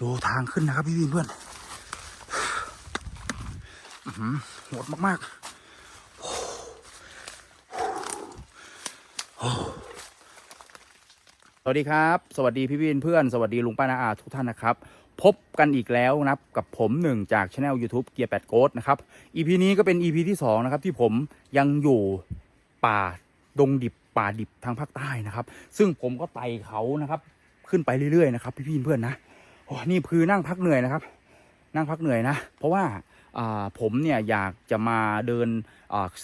ดูทางขึ้นนะครับพี่เพื่อนอื้อหือโหดมากๆสวัสดีครับ สวัสดีพี่พี่เพื่อน สวัสดีลุงป้านาอาทุกท่านนะครับ พบกันอีกแล้วนะครับกับผมหนึ่งจากช anel YouTube เกียร์แปดโกดนะครับ EP นี้ก็เป็น EP ที่สองนะครับที่ผมยังอยู่ป่าดงดิบป่าดิบทางภาคใต้นะครับ ซึ่งผมก็ไต่เขานะครับ ขึ้นไปเรื่อยๆนะครับ พี่พี่เพื่อนนะ โอ้นี่คือนั่งพักเหนื่อยนะครับ นั่งพักเหนื่อยนะ เพราะว่าผมเนี่ยอยากจะมาเดิน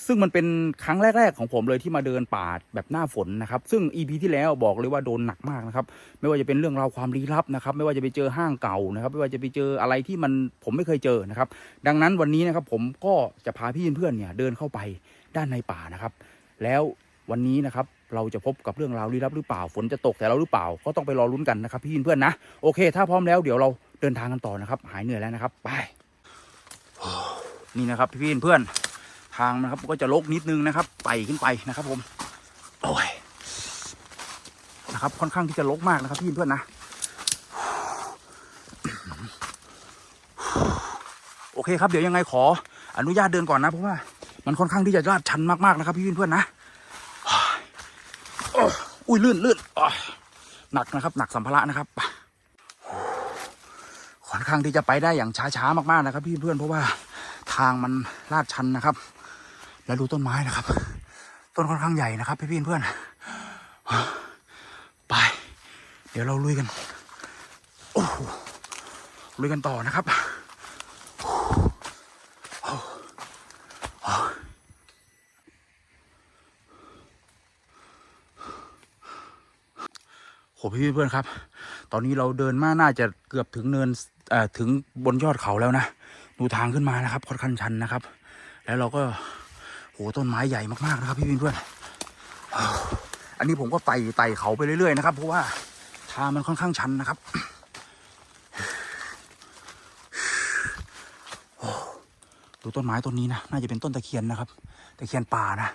ซึ่งมันเป็นครั้งแรก ๆ ของผมเลยที่มาเดินป่าแบบหน้าฝนนะครับ ซึ่ง EP ที่แล้วบอกเลยว่าโดนหนักมากนะครับ ไม่ว่าจะเป็นเรื่องราวความลี้ลับนะครับ ไม่ว่าจะไปเจอห้างเก่านะครับ ไม่ว่าจะไปเจออะไรที่มันผมไม่เคยเจอนะครับ ดังนั้นวันนี้นะครับผมก็จะพาพี่เพื่อนๆเนี่ยเดินเข้าไปด้านในป่านะครับ แล้ววันนี้นะครับ เราจะพบกับเรื่องราวลี้ลับหรือเปล่าฝนจะตกแต่เราหรือเปล่าก็ต้องไปรอลุ้นกันนะครับพี่เพื่อนนะโอเค ถ้าพร้อมแล้วเดี๋ยวเราเดินทางกันต่อนะครับ หายเหนื่อยแล้วนะครับ ไปนี่นะครับพี่เพื่อนทางนะครับก็จะลกนิดนึงนะครับไต่ขึ้นไปนะครับ ผมโอ้ยนะครับ ค่อนข้างที่จะลกมากนะครับพี่เพื่อนนะโอเคครับเดี๋ยวยังไงขออนุญาตเดินก่อนนะเพราะว่ามันค่อนข้างที่จะลาดชันมากๆนะครับพี่เพื่อนนะ อุ้ยลื่นลื่นหนักนะครับ หนักสัมภาระนะครับค่อนข้างที่จะไปได้อย่างช้าๆมากๆนะครับ พี่เพื่อนเพราะว่าทางมันลาดชันนะครับ แล้วดูต้นไม้นะครับ ต้นค่อนข้างใหญ่นะครับพี่เพื่อนไป เดี๋ยวเราลุยกันโอ้ลุยกันต่อนะครับ พี่เพื่อนครับ ตอนนี้เราเดินมาน่าจะเกือบถึงเนินถึงบนยอดเขาแล้วนะ ดูทางขึ้นมานะครับ ค่อนข้างชันนะครับ แล้วเราก็โหต้นไม้ใหญ่มากๆนะครับ พี่เพื่อนอันนี้ผมก็ไต่ไต่เขาไปเรื่อยๆนะครับ เพราะว่าทางมันค่อนข้างชันนะครับดูต้นไม้ต้นนี้นะ น่าจะเป็นต้นตะเคียนนะครับ ตะเคียนป่านะ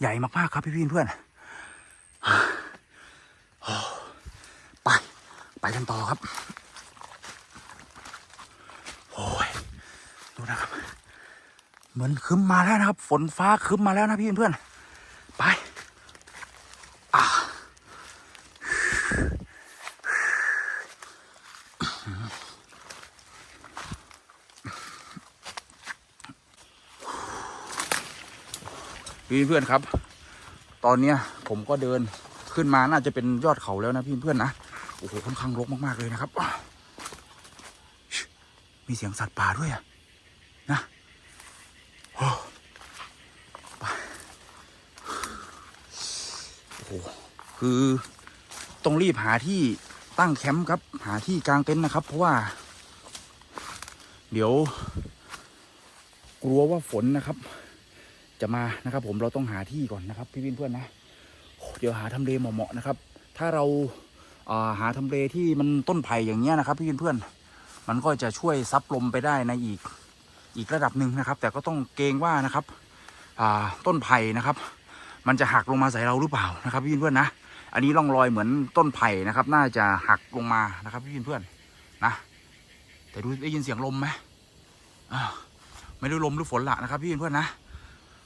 ใหญ่มากๆครับพี่เพื่อนๆ ไป ไปกันต่อครับ โอ้ย ดูนะครับ เหมือนคึมมาแล้วนะครับ ฝนฟ้าคึมมาแล้วนะพี่เพื่อนๆไปอ่าพี่เพื่อนครับ ตอนเนี้ยผมก็เดินขึ้นมาน่าจะเป็นยอดเขาแล้วนะพี่เพื่อนนะ โอ้โหค่อนข้างรกมาก ๆ เลยนะครับ มีเสียงสัตว์ป่าด้วยอะนะโอ้โอ้โหคือต้องรีบหาที่ตั้งแคมป์ครับ หาที่กางเต็นท์นะครับ เพราะว่า เดี๋ยว กลัวว่าฝนนะครับ จะมานะครับ ผมเราต้องหาที่ก่อนนะครับ พี่เพื่อนนะเดี๋ยวหาทำเลเหมาะๆนะครับ ถ้าเรา หาทำเลที่มันต้นไผ่อย่างเงี้ยนะครับ พี่เพื่อนๆมันก็จะช่วยซับลมไปได้ในอีกอีกระดับหนึ่งนะครับ แต่ก็ต้องเกรงว่านะครับต้นไผ่นะครับ มันจะหักลงมาใส่เราหรือเปล่านะครับ พี่เพื่อนๆนะอันนี้ร่องรอยเหมือนต้นไผ่นะครับ น่าจะหักลงมานะครับ พี่เพื่อนๆนะ แต่ดูได้ยินเสียงลมไหมไม่รู้ลมหรือฝนละนะครับ พี่เพื่อนๆนะ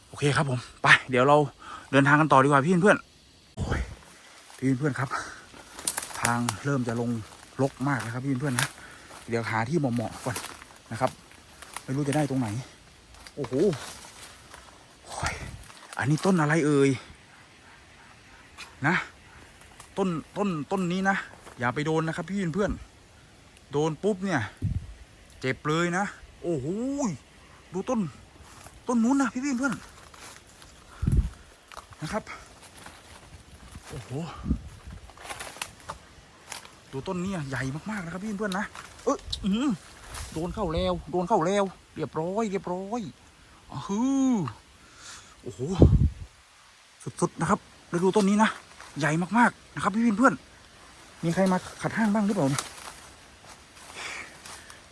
โอเคครับผมไปเดี๋ยวเราเดินทางกันต่อดีกว่าพี่เพื่อนๆโอ้ยพี่เพื่อนๆครับางเริ่มจะลงลกมากนะครับพี่เพื่อนนะเดี๋ยวหาที่เหมาะๆก่อนนะครับ ไม่รู้จะได้ตรงไหน โอ้โหอันนี้ต้นอะไรเอ่ยนะ ต้นต้นต้นนี้นะ อย่าไปโดนนะครับ พี่เพื่อนโดนปุ๊บเนี่ย เจ็บเลยนะ โอ้โหดูต้น ต้นนู้นนะพี่เพื่อนนะครับ โอ้โห ดูต้นนี้ใหญ่มากๆนะครับพี่เพื่อนนะเอออื้อหือโดนเข้าแล้ว โดนเข้าแล้ว เรียบร้อย เรียบร้อยอฮือโอ้โหสุดๆนะครับแล้วดูต้นนี้นะใหญ่มากๆนะครับ พี่เพื่อน มีใครมาขัดห้างบ้างหรือเปล่าเนี่ย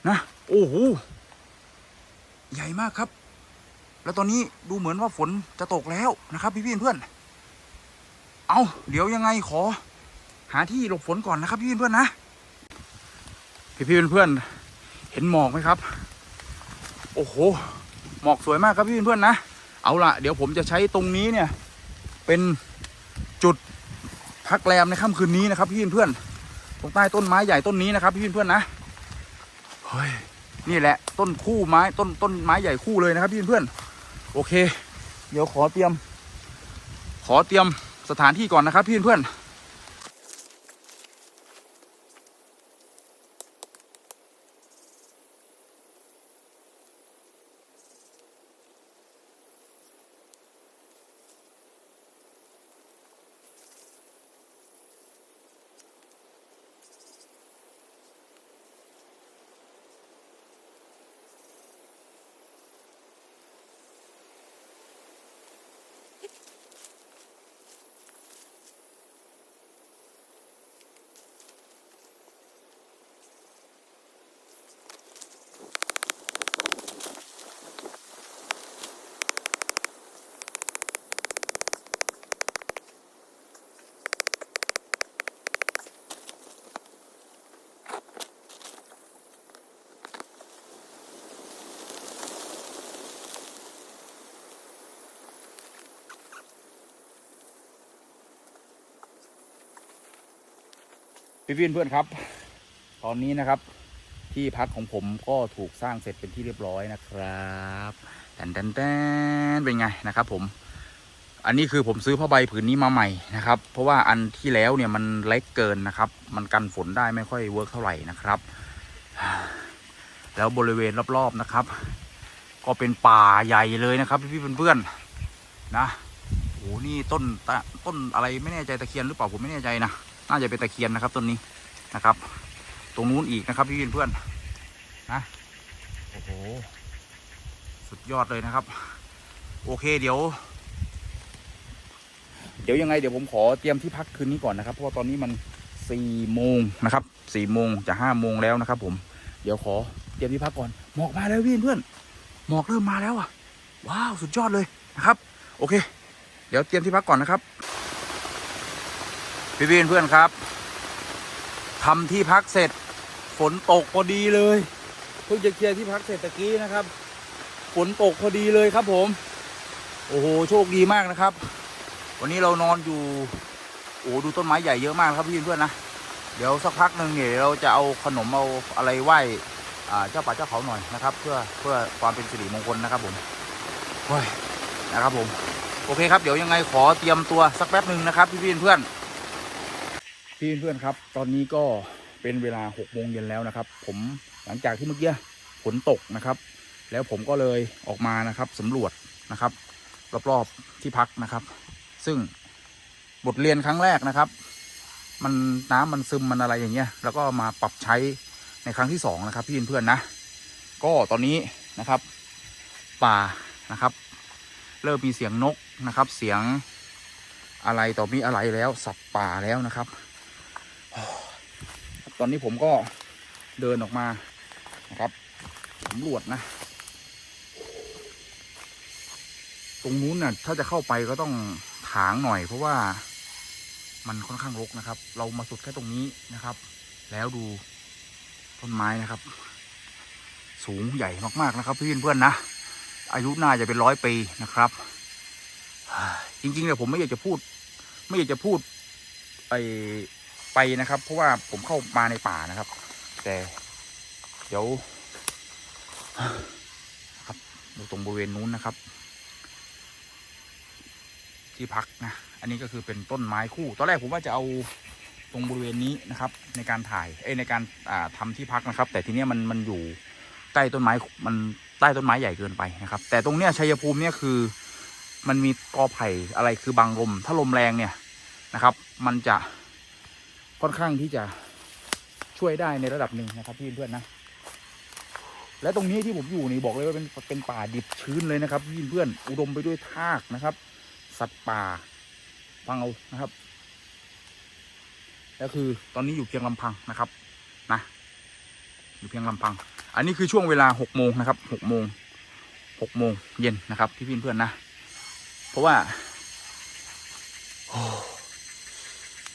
นะโอ้โหใหญ่มากครับ แล้วตอนนี้ดูเหมือนว่าฝนจะตกแล้วนะครับ พี่เพื่อน เอาเดี๋ยวยังไงขอ หาที่หลบฝนก่อนนะครับ พี่เพื่อนๆนะพี่พี่เพื่อนๆเห็นหมอกไหมครับ โอ้โห หมอกสวยมากครับพี่เพื่อนๆนะเอาละเดี๋ยวผมจะใช้ตรงนี้เนี่ย เป็นจุดพักแรมในค่ำคืนนี้นะครับ พี่เพื่อนๆตรงใต้ต้นไม้ใหญ่ต้นนี้นะครับ พี่เพื่อนๆนะเฮ้ยนี่แหละต้นคู่ไม้ต้นต้นไม้ใหญ่คู่เลยนะครับ พี่เพื่อนๆโอเค เดี๋ยวขอเตรียม ขอเตรียมสถานที่ก่อนนะครับ พี่เพื่อน พี่พี่เพื่อนครับ ตอนนี้นะครับ ที่พักของผมก็ถูกสร้างเสร็จเป็นที่เรียบร้อยนะครับแตนแตนแตนเป็นไงนะครับผมอันนี้คือผมซื้อผ้าใบผืนนี้มาใหม่นะครับ เพราะว่าอันที่แล้วเนี่ยมันเล็กเกินนะครับ มันกันฝนได้ไม่ค่อยเวิร์กเท่าไหร่นะครับ แล้วบริเวณรอบๆนะครับ ก็เป็นป่าใหญ่เลยนะครับ พี่ๆเพื่อนๆนะโอ้โหนี่ต้นต้นอะไรไม่แน่ใจตะเคียนหรือเปล่าผมไม่แน่ใจนะ น่าจะเป็นตะเคียนนะครับต้นนี้นะครับ ตรงนู้นอีกนะครับพี่เพื่อนนะโอ้โหสุดยอดเลยนะครับ โอเคเดี๋ยว เดี๋ยวยังไงเดี๋ยวผมขอเตรียมที่พักคืนนี้ก่อนนะครับ เพราะว่าตอนนี้มันสี่โมงนะครับสี่โมงจะห้าโมงแล้วนะครับ ผมเดี๋ยวขอเตรียมที่พักก่อนหมอกมาแล้วพี่เพื่อนหมอกเริ่มมาแล้วอะว้าวสุดยอดเลยนะครับ โอเค เดี๋ยวเตรียมที่พักก่อนนะครับ พี่พี่เพื่อนครับทำที่พักเสร็จ ฝนตกพอดีเลยเพิ่งจะเคลียร์ที่พักเสร็จตะกี้นะครับ ฝนตกพอดีเลยครับ ผม โอ้โหโชคดีมากนะครับ วันนี้เรานอนอยู่โอ้ดูต้นไม้ใหญ่เยอะมากครับพี่เพื่อนนะเดี๋ยวสักพักหนึ่งเนี่ยเราจะเอาขนมเอาอะไรไหว้อ่าเจ้าป่าเจ้าเขาหน่อยนะครับ เพื่อเพื่อความเป็นสิริมงคลนะครับผมโอ้ยนะครับผม โอเคครับ เดี๋ยวยังไงขอเตรียมตัวสักแป๊บหนึ่งนะครับ พี่พี่เพื่อน พี่เพื่อนครับ ตอนนี้ก็เป็นเวลาหกโมงเย็นแล้วนะครับ ผมหลังจากที่เมื่อกี้ฝนตกนะครับ แล้วผมก็เลยออกมานะครับสำรวจนะครับ รอบๆที่พักนะครับ ซึ่งบทเรียนครั้งแรกนะครับ มันน้ำมันซึมมันอะไรอย่างเงี้ย แล้วก็มาปรับใช้ในครั้งที่สองนะครับ พี่เพื่อนนะ ก็ตอนนี้นะครับ ป่านะครับ เริ่มมีเสียงนกนะครับ เสียงอะไรต่อมีอะไรแล้วสัตว์ป่าแล้วนะครับ ตอนนี้ผมก็เดินออกมานะครับสำรวจนะ ตรงนู้นน่ะถ้าจะเข้าไปก็ต้องถางหน่อย เพราะว่ามันค่อนข้างรกนะครับ เรามาสุดแค่ตรงนี้นะครับ แล้วดูต้นไม้นะครับ สูงใหญ่มากๆนะครับ พี่เพื่อนๆนะ อายุน่าจะเป็นร้อยปีนะครับ จริงๆเนี่ยผมไม่อยากจะพูด ไม่อยากจะพูดไอ ไปนะครับ เพราะว่าผมเข้ามาในป่านะครับ แต่ เดี๋ยวครับดูตรงบริเวณนู้นนะครับ ที่พักนะอันนี้ก็คือเป็นต้นไม้คู่ตอนแรกผมว่าจะเอาตรงบริเวณนี้นะครับ ในการถ่ายเอ้ในการอ่าทำที่พักนะครับ แต่ทีเนี้ยมันมันอยู่ใต้ต้นไม้มันใต้ต้นไม้ใหญ่เกินไปนะครับ แต่ตรงเนี้ยชัยภูมิเนี่ยคือ มันมีกอไผ่อะไรคือบังลมถ้าลมแรงเนี่ยนะครับ มันจะ ค่อนข้างที่จะช่วยได้ในระดับหนึ่งนะครับ พี่เพื่อนนะ และตรงนี้ที่ผมอยู่นี่บอกเลยว่าเป็นเป็นป่าดิบชื้นเลยนะครับ พี่เพื่อนอุดมไปด้วยทากนะครับ สัตว์ป่าฟังเอานะครับแล้วคือตอนนี้อยู่เพียงลำพังนะครับนะอยู่เพียงลำพัง อันนี้คือช่วงเวลาหกโมงนะครับหกโมงหกโมงเย็นนะครับ พี่เพื่อนนะ เพราะว่า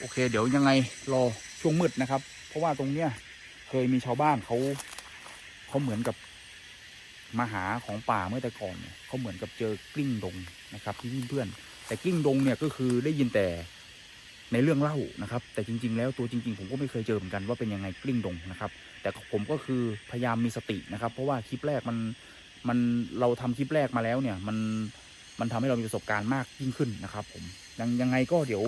โอเค เดี๋ยวยังไงรอช่วงมืดนะครับ เพราะว่าตรงเนี้ยเคยมีชาวบ้านเขาเขาเหมือนกับมาหาของป่าเมื่อแต่ก่อนเนี่ยเขาเหมือนกับเจอกลิ้งดงนะครับที่เพื่อนแต่กลิ้งดงเนี่ยก็คือได้ยินแต่ในเรื่องเล่านะครับ แต่จริง ๆ แล้วตัวจริง ๆ ผมก็ไม่เคยเจอเหมือนกันว่าเป็นยังไงกลิ้งดงนะครับ แต่ผมก็คือพยายามมีสตินะครับ เพราะว่าคลิปแรกมันมันเราทำคลิปแรกมาแล้วเนี่ย มันมันทำให้เรามีประสบการณ์มากยิ่งขึ้นนะครับ ผมยังยังไงก็เดี๋ยว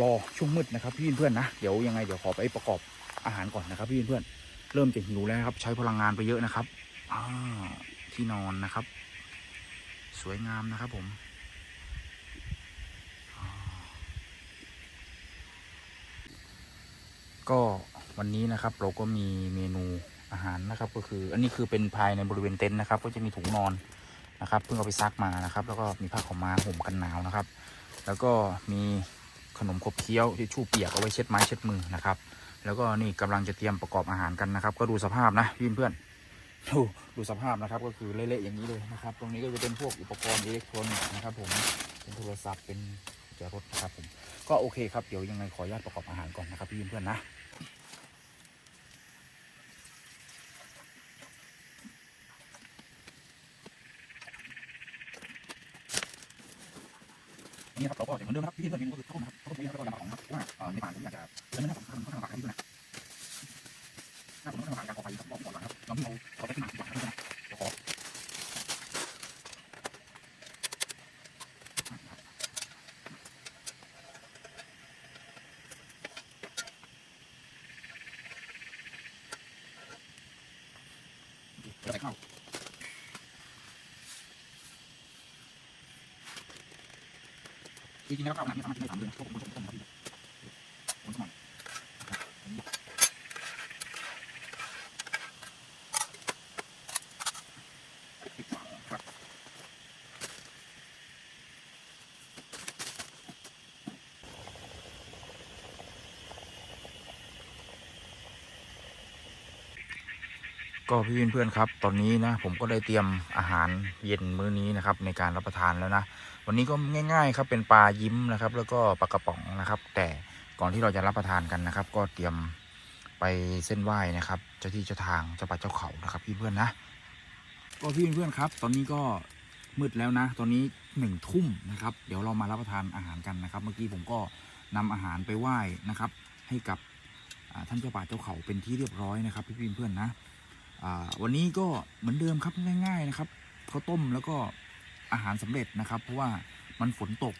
รอช่วงมืดนะครับพี่เพื่อนนะเดี๋ยวยังไงเดี๋ยวขอไปประกอบอาหารก่อนนะครับพี่เพื่อนเริ่มจะหิวแล้วครับ ใช้พลังงานไปเยอะนะครับอที่นอนนะครับ สวยงามนะครับผมก็วันนี้นะครับเราก็มีเมนูอาหารนะครับ ก็คืออันนี้คือเป็นภายในบริเวณเต็นท์นะครับ ก็จะมีถุงนอนนะครับ เพิ่งเอาไปซักมานะครับ แล้วก็มีผ้าขาวม้าห่มกันหนาวนะครับ แล้วก็มี ขนมขบเคี้ยวที่ชู่เปียกเอาไว้เช็ดไม้เช็ดมือนะครับ แล้วก็นี่กำลังจะเตรียมประกอบอาหารกันนะครับ ก็ดูสภาพนะพี่เพื่อนดูดูสภาพนะครับก็คือเละๆอย่างนี้เลยนะครับ ตรงนี้ก็จะเป็นพวกอุปกรณ์อิเล็กทรอนิกส์นะครับผมเป็นโทรศัพท์เป็นกุญแจรถนะครับผมก็โอเคครับเดี๋ยวยังไงขออนุญาตประกอบอาหารก่อนนะครับพี่เพื่อนนะ นี่ครับเราก็จะเหมือนเดิมครับที่เพื่อนเมนูก็คือข้าวต้มนะครับข้าวต้มนี้ครับแล้วก็น้ำของนะครับเพราะว่าเอ่อในป่าผมอยากจะเรื่องนี้ผมทำข้าวต้มลำบากครับพี่เพื่อนะถ้าผมต้องทำการกรอกไปครับบอกก่อนนะครับเราที่เราเราไปขึ้นมาดีกว่าครับพี่เพื่อนนะเดี๋ยวขอเดี๋ยวใส่ข้าว จริงๆแล้วข้าวหนักนี่สามารถกินได้สามเดือนพวกผมผสมต้มครับพี่ผมสมัยครับ ก็พี่เพื่อนๆครับ ตอนนี้นะผมก็ได้เตรียมอาหารเย็นมื้อนี้นะครับในการรับประทานแล้วนะวันนี้ก็ง่าย ๆ ครับเป็นปลายิ้มนะครับ แล้วก็ปลากระป๋องนะครับ แต่ก่อนที่เราจะรับประทานกันนะครับ ก็เตรียมไปเส้นไหว้นะครับ เจ้าที่เจ้าทางเจ้าป่าเจ้าเขานะครับ พี่เพื่อนนะก็พี่เพื่อนๆครับ ตอนนี้ก็มืดแล้วนะ ตอนนี้หนึ่งทุ่มนะครับ เดี๋ยวเรามารับประทานอาหารกันนะครับ เมื่อกี้ผมก็นำอาหารไปไหว้นะครับ ให้กับท่านเจ้าป่าเจ้าเขาเป็นที่เรียบร้อยนะครับ พี่เพื่อนๆนะ วันนี้ก็เหมือนเดิมครับง่าย ๆ นะครับข้าวต้มแล้วก็อาหารสำเร็จนะครับ เพราะว่ามันฝนตก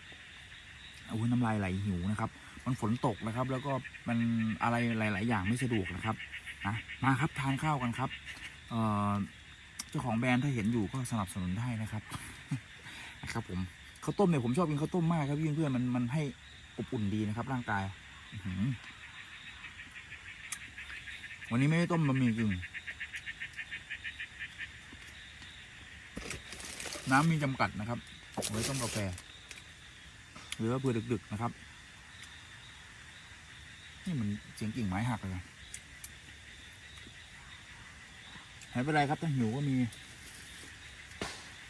โอ้ยน้ำลายไหลหิวนะครับ มันฝนตกนะครับ แล้วก็มันอะไรหลาย ๆ อย่างไม่สะดวกนะครับนะมาครับทานข้าวกันครับเจ้าของแบรนด์ถ้าเห็นอยู่ก็สนับสนุนได้นะครับนะครับผมข้าวต้มเนี่ยผมชอบกินข้าวต้มมากครับเพื่อนๆมันมันให้อบอุ่นดีนะครับ ร่างกายวันนี้ไม่ได้ต้มบะหมี่กึ่ง น้ำมีจำกัดนะครับไว้ต้มกาแฟ หรือว่าเพื่อดึก ๆ นะครับ นี่มันเสียงกิ่งไม้หักเลยนะไปไรครับ ถ้าหิวก็มี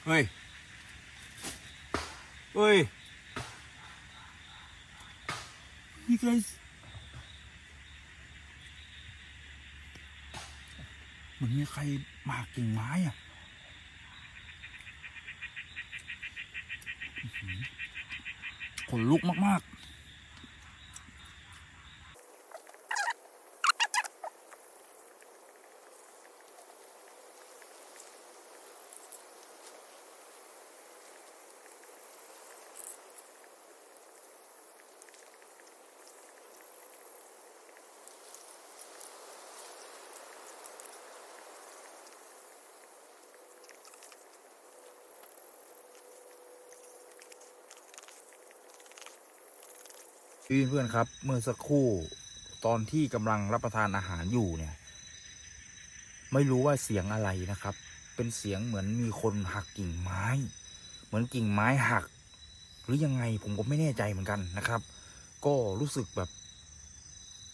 เฮ้ย เฮ้ย นี่ใครเหมือนมีใครหมากกิ่งไม้อะ ขนลุกมาก พี่เพื่อนๆครับ เมื่อสักครู่ตอนที่กำลังรับประทานอาหารอยู่เนี่ย ไม่รู้ว่าเสียงอะไรนะครับ เป็นเสียงเหมือนมีคนหักกิ่งไม้ เหมือนกิ่งไม้หัก หรือยังไงผมก็ไม่แน่ใจเหมือนกันนะครับ ก็รู้สึกแบบ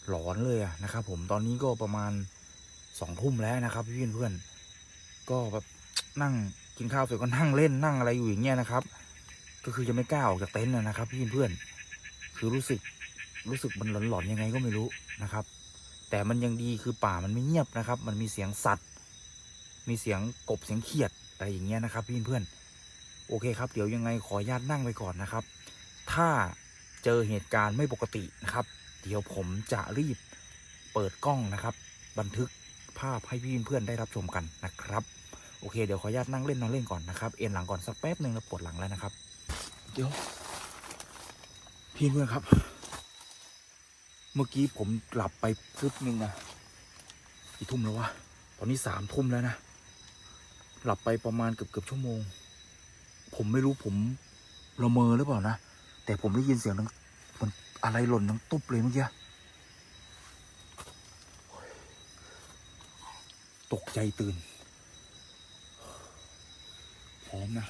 หลอนเลยนะครับ ผมตอนนี้ก็ประมาณสองทุ่มแล้วนะครับ พี่เพื่อนๆก็แบบนั่งกินข้าวเสร็จก็นั่งเล่นนั่งอะไรอยู่อย่างเงี้ยนะครับ ก็คือจะไม่กล้าออกจากเต็นท์นะครับ พี่เพื่อนๆ คือรู้สึกรู้สึกมันหลอนๆยังไงก็ไม่รู้นะครับ แต่มันยังดีคือป่ามันไม่เงียบนะครับ มันมีเสียงสัตว์ มีเสียงกบเสียงเขียดอะไรอย่างเงี้ยนะครับพี่เพื่อนโอเคครับ เดี๋ยวยังไงขออนุญาตนั่งไปก่อนนะครับ ถ้าเจอเหตุการณ์ไม่ปกตินะครับ เดี๋ยวผมจะรีบเปิดกล้องนะครับ บันทึกภาพให้พี่เพื่อนได้รับชมกันนะครับ โอเค เดี๋ยวขออนุญาตนั่งเล่นนอนเล่นก่อนนะครับ เอ็นหลังก่อนสักแป๊บหนึ่งแล้วปวดหลังแล้วนะครับ เดี๋ยว พี่เพื่อนครับ เมื่อกี้ผมหลับไปครึ่งหนึ่งอะกี่ทุ่มแล้ววะ ตอนนี้สามทุ่มแล้วนะ หลับไปประมาณเกือบเกือบชั่วโมง ผมไม่รู้ผมละเมอหรือเปล่านะ แต่ผมได้ยินเสียงดังมันอะไรหล่นดังตุ๊บเลยเมื่อกี้ ตกใจตื่น พร้อมนะ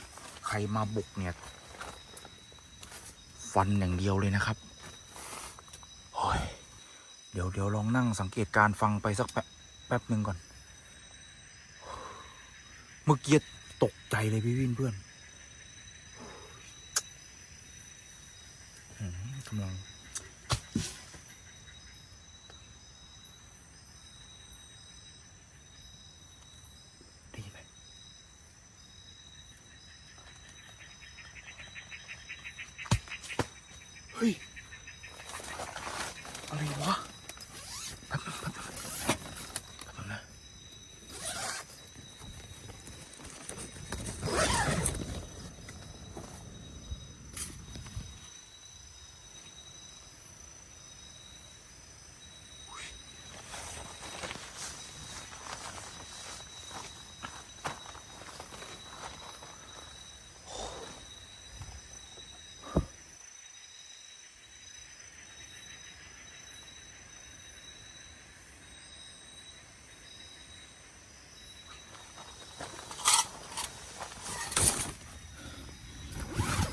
ใครมาบุกเนี่ย ฟันอย่างเดียวเลยนะครับโอ้ยเดี๋ยวเดี๋ยวลองนั่งสังเกตการฟังไปสักแป๊บแป๊บหนึ่งก่อน เมื่อกี้ตกใจเลยพี่วินเพื่อนหืมกำลัง ได้ยินไหม เฮ้ย อะไรวะแป๊บนึงแป๊บนึงแป๊บนึงนะ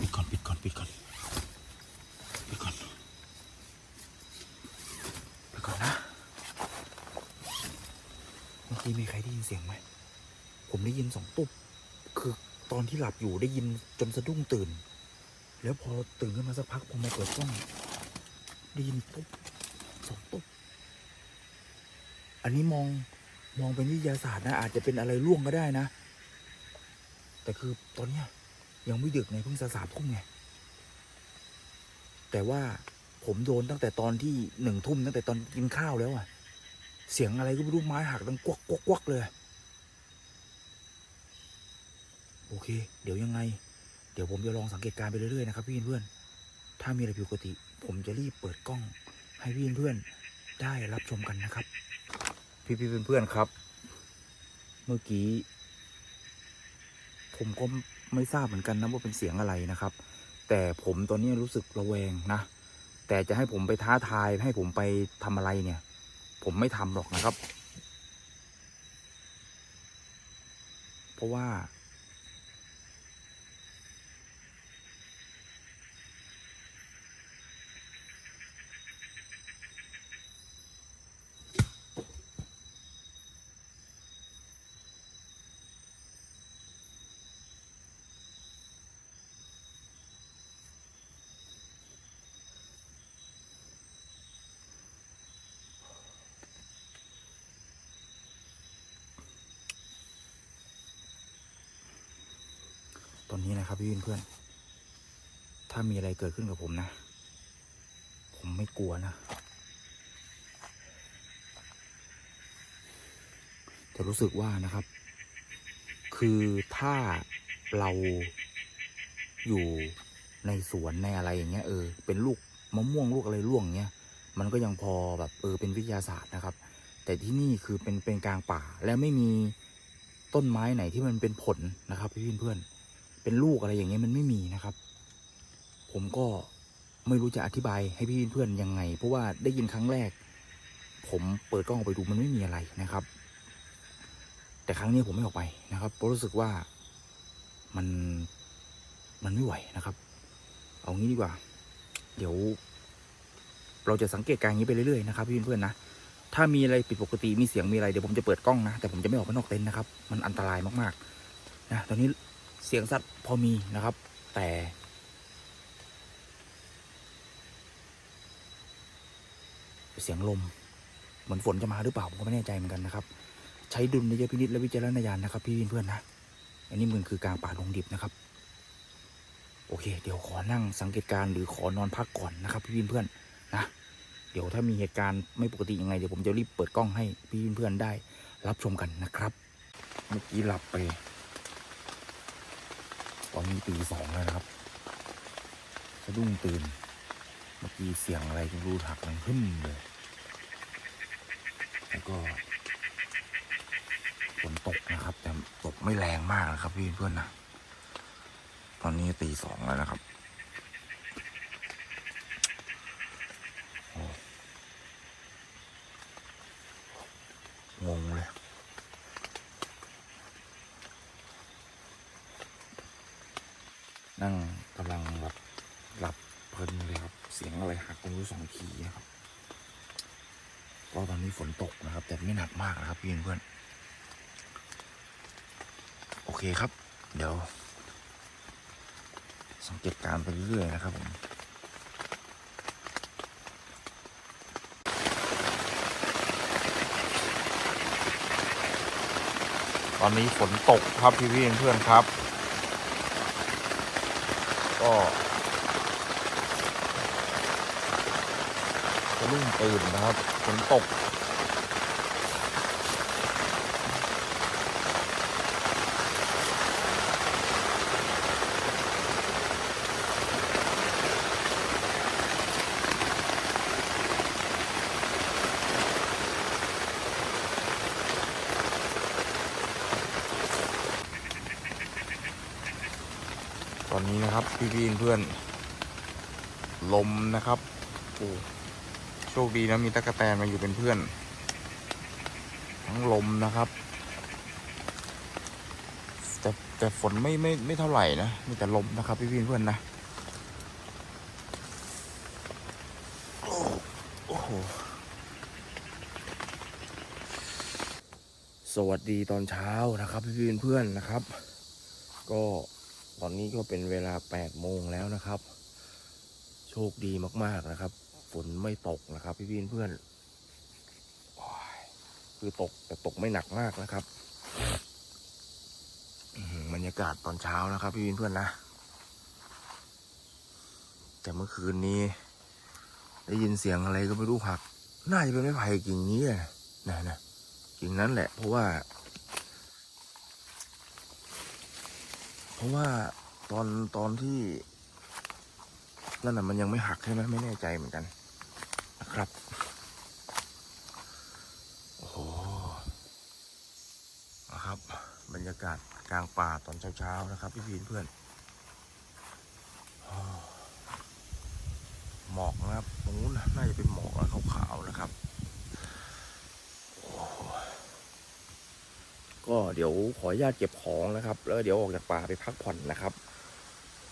ปิดก่อนปิดก่อนปิดก่อนปิดก่อนปิดก่อนนะ เมื่อ กี้มีใครได้ยินเสียงไหม ผมได้ยินสองตุ๊บ คือตอนที่หลับอยู่ได้ยินจนสะดุ้งตื่น แล้วพอตื่นขึ้นมาสักพักผมมาเปิดกล้องได้ยินตุ๊บสองตุ๊บ อันนี้มองมองเป็นวิทยาศาสตร์นะ อาจจะเป็นอะไรล่วงก็ได้นะ แต่คือตอนเนี้ยยังไม่ดึกไงเพิ่งจะสามทุ่มไง แต่ว่าผมโดนตั้งแต่ตอนที่หนึ่งทุ่มตั้งแต่ตอนกินข้าวแล้วอะ เสียงอะไรก็ไม่รู้ไม้หักดังกวักกวักกวักเลย โอเค เดี๋ยวยังไง เดี๋ยวผมจะลองสังเกตการ์ไปเรื่อยๆนะครับพี่เพื่อน ถ้ามีอะไรผิดปกติ ผมจะรีบเปิดกล้อง ให้พี่เพื่อนได้รับชมกันนะครับ พี่ๆเพื่อนๆครับ เมื่อกี้ ผมก็ไม่ทราบเหมือนกันนะว่าเป็นเสียงอะไรนะครับ แต่ผมตอนนี้รู้สึกระแวงนะ แต่จะให้ผมไปท้าทายให้ผมไปทำอะไรเนี่ย ผมไม่ทำหรอกนะครับ เพราะว่า นนี้นะครับพี่เพื่อน ถ้ามีอะไรเกิดขึ้นกับผมนะ ผมไม่กลัวนะ แต่รู้สึกว่านะครับ คือถ้าเราอยู่ในสวนในอะไรอย่างเงี้ยเออเป็นลูกมะม่วงลูกอะไรร่วงเงี้ยมันก็ยังพอแบบเออเป็นวิทยาศาสตร์นะครับ แต่ที่นี่คือเป็นเป็นกลางป่าแล้วไม่มีต้นไม้ไหนที่มันเป็นผลนะครับพี่เพื่อน เป็นลูกอะไรอย่างเงี้ยมันไม่มีนะครับ ผมก็ไม่รู้จะอธิบายให้พี่เพื่อนยังไง เพราะว่าได้ยินครั้งแรก ผมเปิดกล้องออกไปดูมันไม่มีอะไรนะครับ แต่ครั้งนี้ผมไม่ออกไปนะครับเพราะรู้สึกว่ามันมันไม่ไหวนะครับ เอางี้ดีกว่า เดี๋ยว เราจะสังเกตการณ์อย่างนี้ไปเรื่อยๆนะครับพี่เพื่อนๆนะถ้ามีอะไรผิดปกติมีเสียงมีอะไรเดี๋ยวผมจะเปิดกล้องนะแต่ผมจะไม่ออกไปนอกเต็นท์นะครับ มันอันตรายมากๆนะตอนนี้ เสียงสัตว์พอมีนะครับ แต่ เสียงลม เหมือนฝนจะมาหรือเปล่าผมก็ไม่แน่ใจเหมือนกันนะครับ ใช้ดุลยพินิจและวิจารณญาณนะครับ พี่เพื่อนนะอันนี้มันคือกลางป่าดงดิบนะครับ โอเค เดี๋ยวขอนั่งสังเกตการหรือขอนอนพักก่อนนะครับ พี่เพื่อนนะเดี๋ยวถ้ามีเหตุการณ์ไม่ปกติยังไงเดี๋ยวผมจะรีบเปิดกล้องให้พี่เพื่อนได้รับชมกันนะครับ เมื่อกี้หลับไป ตอนนี้ตีสองแล้วนะครับสะดุ้งตื่น เมื่อกี้เสียงอะไรก็รู้หักมันหึ่มเลย แล้วก็ฝนตกนะครับ แต่ตกไม่แรงมากนะครับพี่เพื่อนนะ ตอนนี้ตีสองแล้วนะครับงงเลย นั่งกำลังแบบหลับเพลินเลยครับ เสียงอะไรหักไม่รู้สองทีนะครับก็ตอนนี้ฝนตกนะครับ แต่ไม่หนักมากนะครับพี่เพื่อนโอเคครับ เดี๋ยว สังเกตการณ์ไปเรื่อยๆนะครับผมตอนนี้ฝนตกครับพี่พี่เพื่อนครับ ก็ รุ่งตื่นนะครับฝนตก ตอนนี้นะครับ พี่พี่เพื่อนลมนะครับ คดีนะมีตะกะแตนมาอยู่เป็นเพื่อน ทั้งลมนะครับ แต่แต่ฝนไม่ไม่ไม่เท่าไหร่นะมีแต่ลมนะครับพี่พี่เพื่อนนะโอ้โหสวัสดีตอนเช้านะครับ พี่พี่เพื่อนนะครับ ก็ตอนนี้ก็เป็นเวลา8โมงแล้วนะครับ โชคดีมาก ๆ นะครับ ฝนไม่ตกนะครับ พี่พี่เพื่อนคือตกแต่ตกไม่หนักมากนะครับบรรยากาศตอนเช้านะครับ พี่พี่เพื่อนนะ แต่เมื่อคืนนี้ ได้ยินเสียงอะไรก็ไม่รู้หัก น่าจะเป็นไม้ไผ่กิ่งนี้นะนะกิ่งนั้นแหละ เพราะว่า เพราะว่าตอนตอนที่ นั่นน่ะมันยังไม่หักใช่ไหมไม่แน่ใจเหมือนกันนะครับโอ้โหนะครับ บรรยากาศกลางป่าตอนเช้าๆนะครับ พี่พีนเพื่อนหมอกนะครับตรงนู้นน่ะน่าจะเป็นหมอกขาวๆนะครับก็เดี๋ยวขออนุญาตเก็บของนะครับ แล้วเดี๋ยวออกจากป่าไปพักผ่อนนะครับ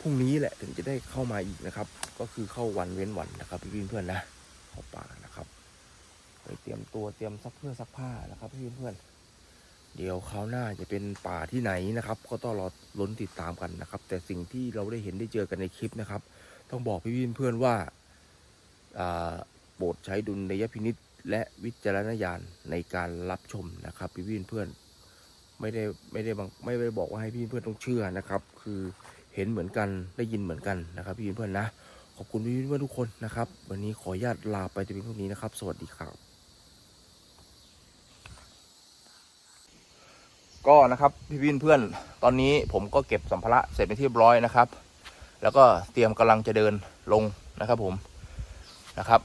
พรุ่งนี้แหละถึงจะได้เข้ามาอีกนะครับ ก็คือเข้าวันเว้นวันนะครับพี่เพื่อนนะเข้าป่านะครับไปเตรียมตัวเตรียมซักเพื่อซักผ้านะครับพี่เพื่อนเดี๋ยวคราวหน้าจะเป็นป่าที่ไหนนะครับ ก็ต้องรอลุ้นติดตามกันนะครับ แต่สิ่งที่เราได้เห็นได้เจอกันในคลิปนะครับ ต้องบอกพี่เพื่อนว่าโปรดใช้ดุลยพินิษและวิจารณญาณในการรับชมนะครับ พี่วินเพื่อนไม่ได้ไม่ได้บังไม่ได้บอกว่าให้พี่เพื่อนต้องเชื่อนะครับ คือเห็นเหมือนกันได้ยินเหมือนกันนะครับ พี่เพื่อนนะ ขอบคุณพี่เพื่อนทุกคนนะครับ วันนี้ขออนุญาตลาไปแต่เพียงเท่านี้นะครับ สวัสดีครับ ก็นะครับพี่พี่เพื่อนตอนนี้ผมก็เก็บสัมภาระเสร็จเป็นที่เรียบร้อยนะครับ แล้วก็เตรียมกำลังจะเดินลงนะครับ ผมนะครับ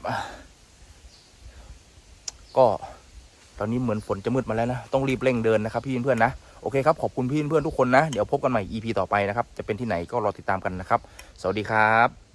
ก็ตอนนี้เหมือนฝนจะมืดมาแล้วนะ ต้องรีบเร่งเดินนะครับพี่เพื่อนนะโอเคครับ ขอบคุณพี่เพื่อนทุกคนนะ เดี๋ยวพบกันใหม่ EP ต่อไปนะครับ จะเป็นที่ไหนก็รอติดตามกันนะครับ สวัสดีครับ